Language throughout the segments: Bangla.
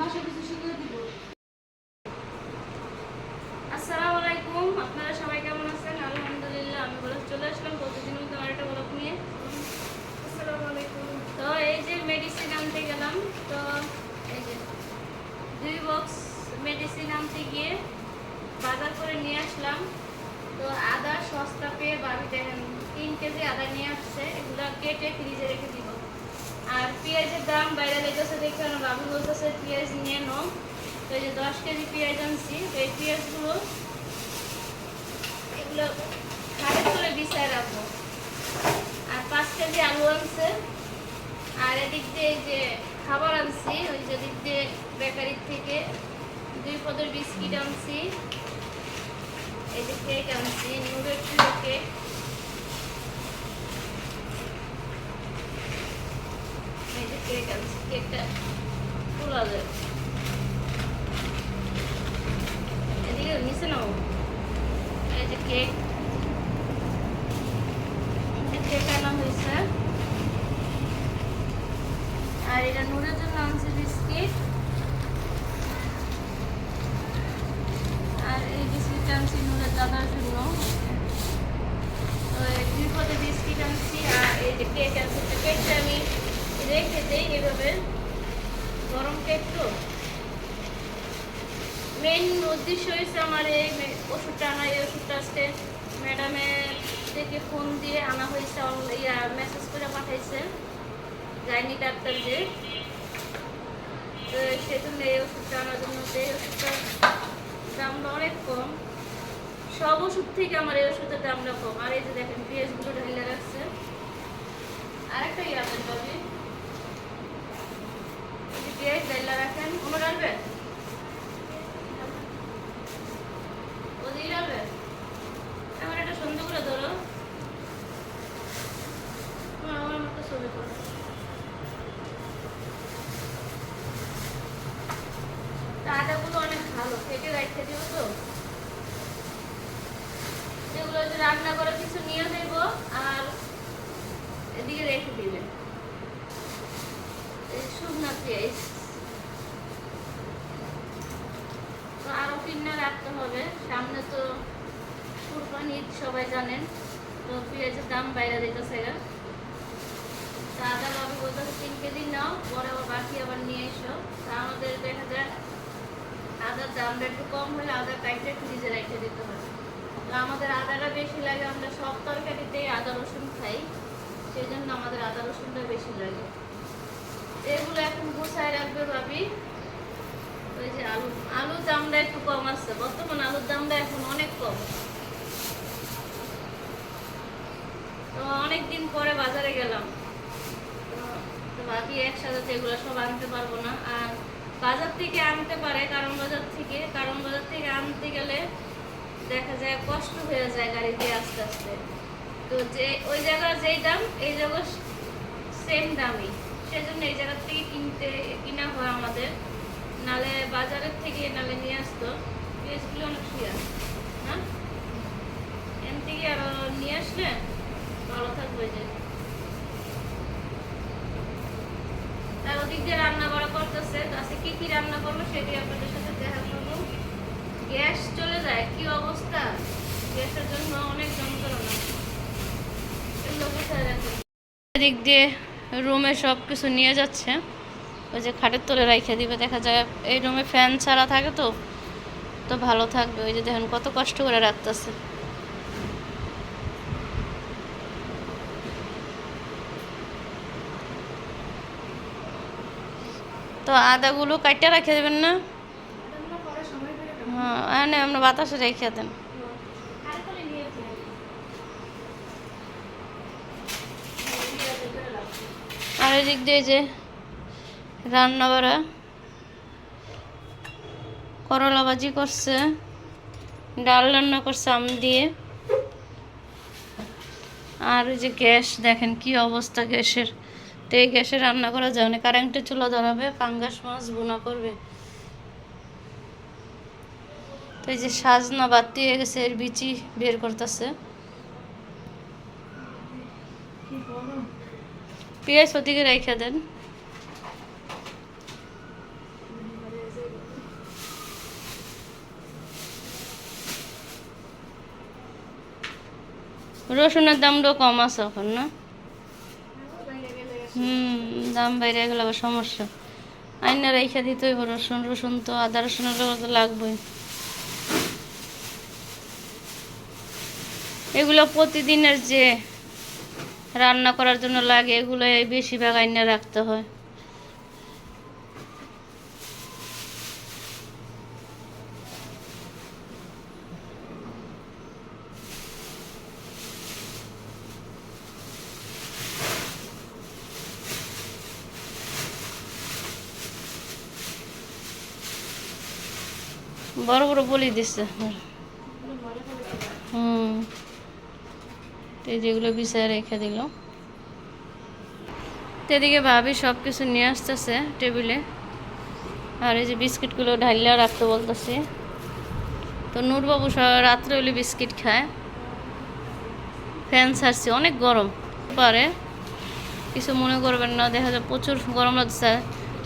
মাসে কিছু শিখিয়ে দিব আসসালামু আলাইকুম আপনারা সবাই কেমন আছেন আলহামদুলিল্লাহ আমি বলে চলে আসলাম প্রতিদিন মতো আমার একটা ব্লগ নিয়ে আসসালামু আলাইকুম তো এই যে মেডিসিন আনতে গেলাম তো এই যে দুই বক্স মেডিসিন আনতে গিয়ে বাজার করে নিয়ে আসলাম তো আদা সস্তা পেয়ে বাবি দেখেন তিন কেজি আদা নিয়ে আসছে এগুলো কেটে ফ্রিজে রেখে দিব আর পেঁয়াজের দাম লেগেছে দেখে আমার বাবু বলতেছে, পেঁয়াজ নিয়ে নাও। তো এই যে দশ কেজি পেঁয়াজ আনছি, তো এই পেঁয়াজগুলো এগুলো খাটের করে বিছায় রাখব। আর পাঁচ কেজি আলু আনছে। আর এদিক দিয়ে যে খাবার আনছি, ওই যে দিক দিয়ে বেকারির থেকে দুই পদের বিস্কিট আনছি। যে কেক আনছি নুডের প্রিয় কেক এই যে কেক আর এটা নুরের জন্য আনছি বিস্কিট আর এই বিস্কিট আনছি নুরের দাদার জন্য তো বিস্কিট আনছি আর এই যে কেক আনছি তো কেকটা আমি গরম কেক তো মেন হয়েছে আমার এই ওষুধটা আনা, এই ওষুধটা ফোন দিয়ে আনা হয়েছে মেসেজ করে পাঠাইছে, যায়নি ডাক্তার যে। এই ওষুধটা আনার জন্য এই ওষুধটার অনেক কম। সব ওষুধ থেকে আমার এই ওষুধের দামটা কম। আর এই যে দেখেন, পেঁয়াজগুলো ঢেলে রাখছে। আরেকটা ইয়ে বাবি পেঁয়াজ ঢেলে রাখেন কোনো ডালবেন ওদিকে ডালবেন আমার একটা সুন্দর করে ধরো তোমার আমার মতো ছবি করো আটাগুলো অনেক ভালো খেতে রাখতে দিব তো যেগুলো যে রান্না করে কিছু নিয়ে দেব আর এদিকে রেখে দিবেন এই শুকনা পেঁয়াজ তো আরও কিনে রাখতে হবে। সামনে তো কুরবানি ঈদ, সবাই জানেন। তো পেঁয়াজের দাম বাইরে দিতেছে গা। তা আদা বাবু বলতেছে, তিন কেজি নাও, পরে আবার বাকি আবার নিয়ে এসো। তা আমাদের দেখা যায়, আদার দামটা একটু কম হলে আদার প্যাকেট ফ্রিজে রেখে দিতে হবে তো আমাদের আদাটা বেশি লাগে, আমরা সব তরকারিতেই আদা রসুন খাই। সেই জন্য আমাদের আদা রসুনটা বেশি লাগে। এগুলো এখন গুছায় রাখবে ভাবি। কারণ বাজার থেকে আনতে গেলে দেখা যায় কষ্ট হয়ে যায় গাড়ি দিয়ে আস্তে আস্তে। তো যে, ওই জায়গার যেই দাম, এই জায়গা সেম দামই। সেজন্য এই জায়গার থেকে কিনতে, কিনা হয় আমাদের। নালে বাজারের থেকে নালে নিয়ে আসতো। পেঁয়াজগুলো অনেক না? এন থেকে আরও নিয়ে আসলে ভালো থাকবে যে। তার ওদিক দিয়ে রান্না করতেছে। রান্না করব সেটি আপনাদের সাথে দেখা গ্যাস চলে যায়, কি অবস্থা? গ্যাসের জন্য অনেক দিয়ে রুমে সব কিছু নিয়ে যাচ্ছে। ওই যে খাটের তলে রাইখে দিবে, দেখা যায় এই রুমে ফ্যান ছাড়া থাকে তো তো ভালো থাকবে। ওই যে দেখেন কত কষ্ট করে রাখতেছে। তো আদাগুলো কাটতে রেখে দেবেন না? করে হ্যাঁ এনে আমরা বাতাসে রেখে দেন। আর এদিক দিয়ে যে রান্না বাড়া করলা ভাজি করছে ডাল রান্না করছে আম দিয়ে। আর ওই যে গ্যাস দেখেন কি অবস্থা গ্যাসের। তো এই গ্যাসে রান্না করা যায় না কারেন্টে চুলা ধরাবে পাঙ্গাস মাছ বোনা করবে। তো এই যে সাজনা বাতি হয়ে গেছে এর বিচি বের করতেছে। পেঁয়াজ ওদিকে রেখে দেন। রসুনের দামটাও কম আছে এখন, না? হুম, দাম বাইরে গেলে আবার সমস্যা। আইনা রেখে দিতে হইব রসুন রসুন তো আদা রসুনের তো লাগবেই। এগুলো প্রতিদিনের যে রান্না করার জন্য লাগে এগুলো বেশিরভাগ আইনা রাখতে হয়। বড় বড় বলি দিচ্ছে হুম। তো যেগুলো বিছায় রেখে দিল। এদিকে ভাবি সব কিছু নিয়ে আসতেছে টেবিলে। আর এই যে বিস্কিটগুলো ঢালিয়া রাখতে বলতেছি। তো নূরবাবু রাত্রে হলে বিস্কিট খায়। ফ্যান ছাড়ছি, অনেক গরম। পারে। কিছু মনে করবেন না, দেখা যায় প্রচুর গরম লাগছে।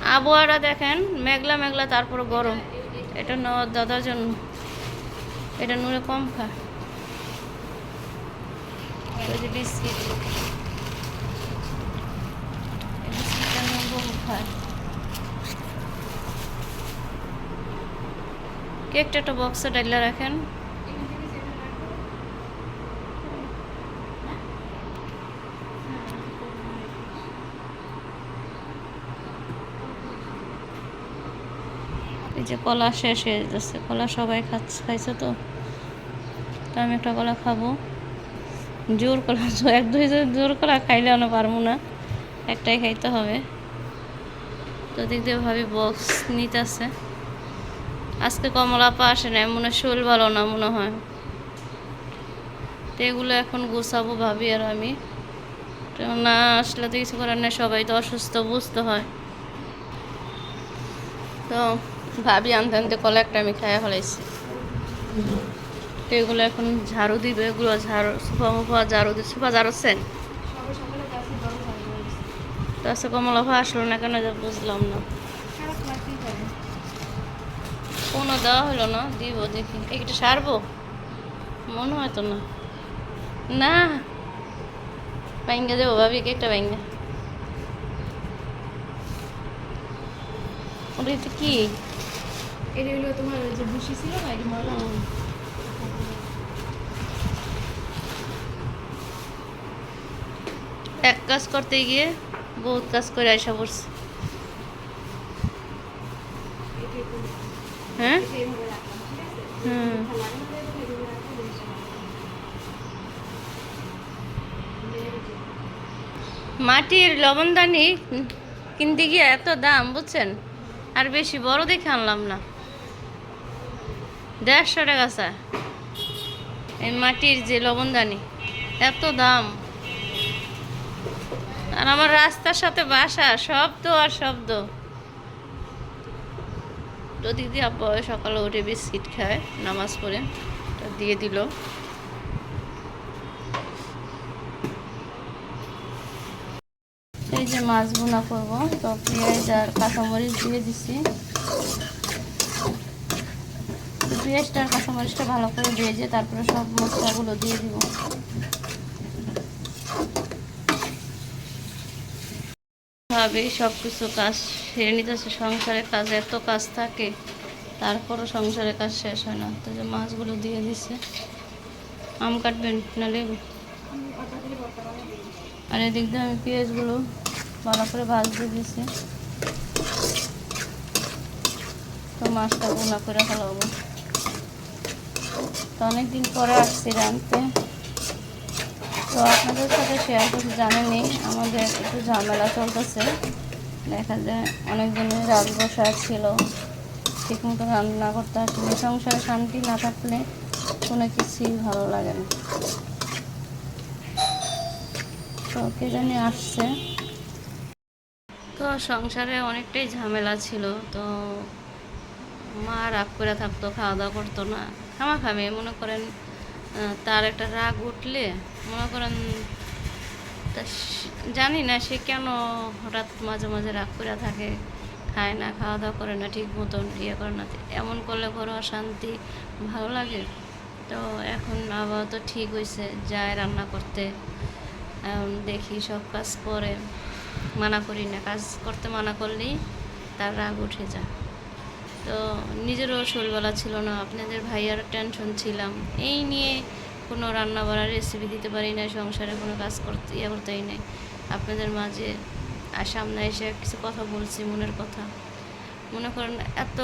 আবহাওয়াটা দেখেন, মেঘলা মেঘলা তারপর গরম। এটা নেওয়ার দাদার জন্য। এটা নুরে কম খা। বিস্কিট। খায় কেকটা একটা বক্সে ডাইলা রাখেন। এই যে কলা শেষ হয়ে যাচ্ছে। কলা সবাই খাচ্ছে, খাইছে তো? তো আমি একটা কলা খাব। জোর কলা, এক দুই জোর কলা খাইলে আমি পারব না। একটাই খাইতে হবে। তো দিক দিয়ে ভাবি বক্স নিতেছে। আজকে কমলা পা আসে না মনে শরীর ভালো না মনে হয়। তো এগুলো এখন গুছাবো ভাবি আর আমি। না আসলে তো কিছু করার নেই, সবাই তো অসুস্থ, বুঝতে হয়। তো ভাবি আনতে আনতে কলা একটা আমি খাইয়া ফেলাইছি। এগুলো এখন ঝাড়ু দিবে, এগুলো ঝাড়ু, সুপা মুফা ঝাড়ু দিয়ে সুপা ঝাড়ুছেন তো কমলা ভা আসলো না কেন বুঝলাম না। কোনো দেওয়া হলো না, দিব দেখি। একটা সারবো? মনে হয় তো না। না। ব্যাঙ্গে দেবো ভাবি একটা ব্যাঙ্গে ওটা কি? এটা হলো তোমার যে ভুসি ছিল না, এটা ময়লা। এক কাজ করতে গিয়ে বহুত কাজ করে আসা পড়ছে হ্যাঁ হুম। মাটির লবণদানি কিনতে গিয়ে এত দাম, বুঝছেন আর বেশি বড় দেখে আনলাম না দেড়শো টাকা, স্যার। এই মাটির যে লবণদানি, এত দাম। আর আমার রাস্তার সাথে বাসা, শব্দ আর শব্দ। তো দিদি আব্বা সকালে উঠে বিস্কিট খায়, নামাজ পড়ে দিয়ে দিল। এই যে মাছ বোনা করব, তো পেঁয়াজ আর কাঁচামরিচ দিয়ে দিছি। পেঁয়াজটা আর কাঁচামরিচটা ভালো করে ভেজে তারপরে সব মশলাগুলো দিয়ে দিব। ভাবে সব কিছু কাজ সেরে নিতেছে। সংসারের কাজ এত কাজ থাকে, তারপরও সংসারের কাজ শেষ হয় না। তো যে মাছগুলো দিয়ে দিছে। আম কাটবেন না আর এদিক দিয়ে আমি পেঁয়াজগুলো ভালো করে ভাজতে দিয়েছি তো মাছটা গুঁড়া করে ফেলাবো। তো অনেকদিন পরে আসছি রাঁধতে তো আপনাদের সাথে শেয়ার করতে জানেনি আমাদের একটু ঝামেলা চলতেছে। দেখা যায় অনেক দিনের রাত বসা ছিল। ঠিকমতো রান্না করতে আসলে সংসারে শান্তি না থাকলে কোনো কিছুই ভালো লাগে না। তো কে জানি আসছে। তো সংসারে অনেকটাই ঝামেলা ছিল। তো মা রাগ করে থাকতো খাওয়া দাওয়া করতো না। খামা খাবে মনে করেন তার একটা রাগ উঠলে মনে করেন তা জানি না সে কেন হঠাৎ মাঝে মাঝে রাগ করে থাকে, খায় না খাওয়া দাওয়া করে না, ঠিক মতন ইয়ে করে না। এমন করলে ঘরে অশান্তি ভালো লাগে। তো এখন আবহাওয়া তো ঠিক হয়েছে যায় রান্না করতে। দেখি সব কাজ করে মানা করি না। কাজ করতে মানা করলেই তার রাগ উঠে যায়। তো নিজেরও শরীরবেলা ছিল না, আপনাদের ভাইয়ার টেনশন ছিলাম। এই নিয়ে কোনো রান্না বাড়ার রেসিপি দিতে পারি না সংসারে কোনো কাজ করতে ইয়ে করতেই নাই। আপনাদের মাঝে আর সামনে এসে কিছু কথা বলছি, মনের কথা। মনে করেন এত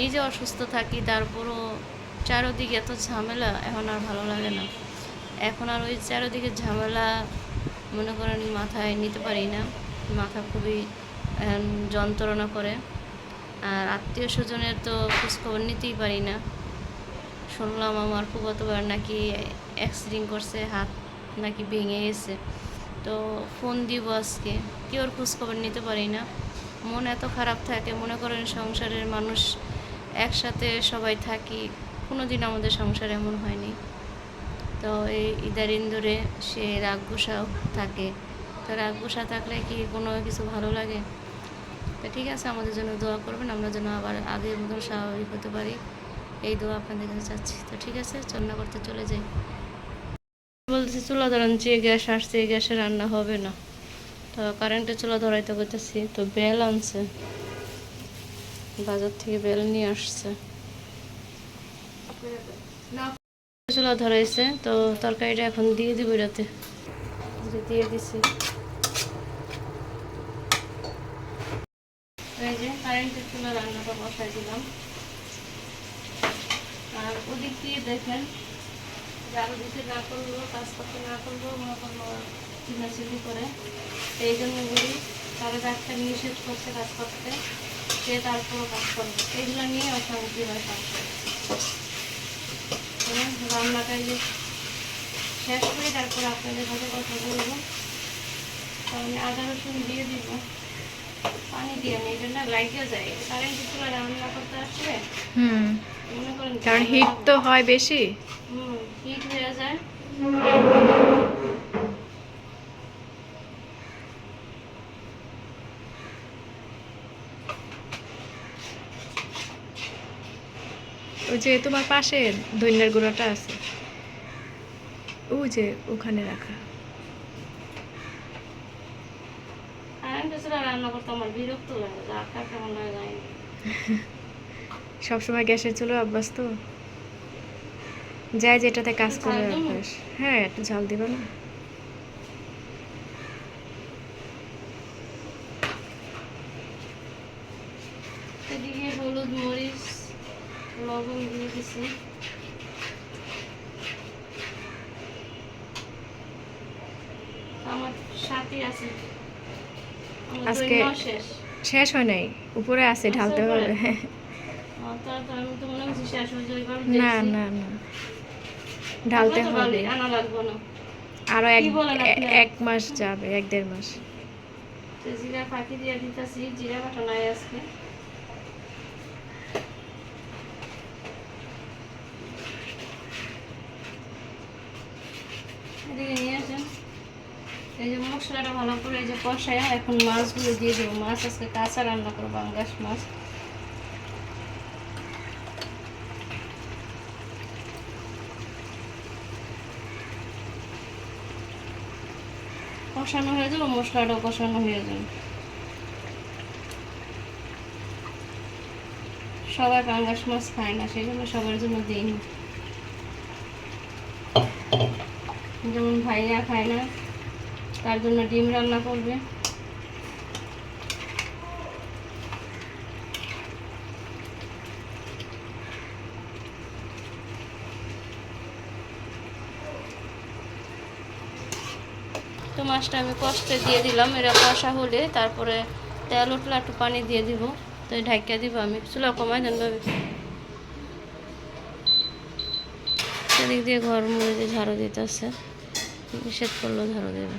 নিজে অসুস্থ থাকি, তারপরও চারোদিকে এত ঝামেলা, এখন আর ভালো লাগে না। এখন আর ওই চারোদিকে ঝামেলা, মনে করেন মাথায় নিতে পারি না। মাথা খুবই যন্ত্রণা করে। আর আত্মীয় স্বজনের তো খোঁজখবর নিতেই পারি না। শুনলাম আমার ফুফাতোবার নাকি অ্যাক্সিডেন্ট করছে, হাত নাকি ভেঙে গেছে। তো ফোন দিব আজকে কেউ ওর খোঁজখবর নিতে পারি না? মন এত খারাপ থাকে, মনে করেন সংসারের মানুষ একসাথে সবাই থাকি কোনো দিন আমাদের সংসার এমন হয়নি। তো এই ইদারিন ধরে সে রাগ থাকে। তো রাগ থাকলে কি কোনো কিছু ভালো লাগে? তো ঠিক আছে, আমাদের জন্য দোয়া করবেন, আমরা যেন আবার আগের মতন স্বাভাবিক হতে পারি। এই দোয়া আপনাদের কাছে চাচ্ছি। তো ঠিক আছে চন্না করতে চলে যাই। বলতেছি, চুলা ধরান যে গ্যাস আসছে, এই গ্যাসে রান্না হবে না। তো কারেন্টে চুলা ধরাইতে করতেছি তো বেল আনছে। বাজার থেকে বেল নিয়ে আসছে। চুলা ধরাইছে, তো তরকারিটা এখন দিয়ে দিব যে দিয়ে দিছি এই যে কারেন্টের চুলা রান্নাটা বসাই দিলাম। আর ওদিক দিয়ে দেখেন যারা দিতে না করল কাজ করতে না করল মনে করল চিনাচিনি করে। এই জন্য বলি, তারা ডাক্তার নিষেধ করছে কাজ করতে, সে তারপরও কাজ করবে। এগুলো নিয়ে অশান্তি হয় সংসারে রান্নাটা যে শেষ করে তারপর আপনাদের সাথে কথা বলব। তো আমি আদা রসুন দিয়ে দিব। পানি দিয়ে আমি এটা না লাইটে যায় কারেন্ট চুলা রান্না করতে আসলে হুম। কারণ হিট তো হয় বেশি। হুম হিট হয়ে যায়। ওই যে তোমার পাশে ধন্যার গুঁড়োটা আছে। ওই যে ওখানে রাখা কারেন্ট চুলা রান্না করতে আমার বিরক্ত লাগে কার কেমন লাগে জানি। সবসময় গ্যাসের চুলো অভ্যাস তো। যায় যেটাতে কাজ করে অভ্যাস হ্যাঁ একটু ঝাল দিবে না। এদিকে হলুদ মরিচ লবণ দিয়ে দিছি। আমার সাথে আছে। আজকে- শেষ। শেষ হয় নাই উপরে আছে আছে ঢালতে হবে। না না না। ঢালতে হবে। আরও এক? এক মাস যাবে এক দেড় মাস। জিরা ফাঁকি দিয়ে দিতেছি জিরা বাটা নাই আজকে। এদিকে এই যে মশলাটা ভালো করে এই যে কষায় এখন মাছগুলো দিয়ে দেবো। মাছ আজকে কাঁচা রান্না করব বাঙ্গাস মাছ। কষানো হয়ে যাবে মশলাটাও কষানো হয়ে যাবে সবাই পাঙ্গাস মাছ খায় না, সেই জন্য সবার জন্য দিইনি। যেমন ভাইয়া খায় না তার জন্য ডিম রান্না করবে। তো মাছটা আমি কষ্টে দিয়ে দিলাম, এরা কষা হলে তারপরে তেল উঠলে একটু পানি দিয়ে দিব। তো ঢাকিয়া দিব আমি, চুলা কমাই দেন ভাবে। সেদিক দিয়ে ঘর মুড়ে দিয়ে ঝাড়ু দিতেছে, নিষেধ করলেও ঝাড়ু দেবে।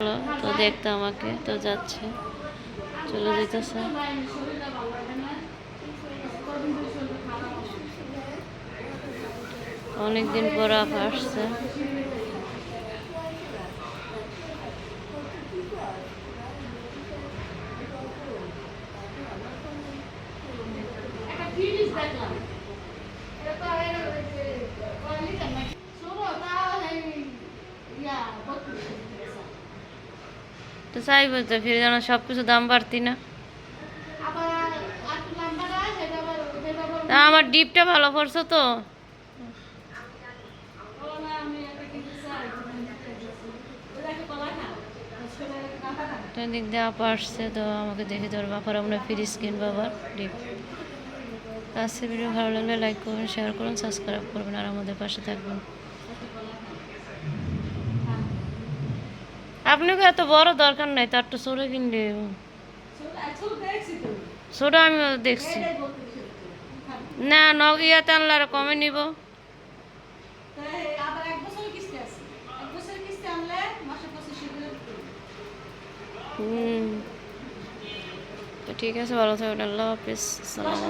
এই যে দেখতে আমাকে তো যাচ্ছে। চলে যেতেছে। অনেকদিন পর আসছে। তো চাই বলতে ফিরে যেন সব কিছু দাম বাড়তি না। আমার ডিপটা ভালো পড়ছে তো? তো দিক দিয়ে আপা আসছে, তো আমাকে দেখে তোর বাপার আমরা ফ্রিজ কিনবো আবার ডিপ। তো আজকে ভিডিও ভালো লাগলে লাইক করবেন শেয়ার করুন সাবস্ক্রাইব করবেন, আর আমাদের পাশে থাকবেন। আপনাকে এত বড় দরকার নাই তার তো ছোটো কিনলে ছোটো আমি দেখছি। না নগিয়াতে আনলে আর কমে নিব। তো ঠিক আছে, ভালো থাকবেন, আল্লাহ হাফিজ। আসসালামু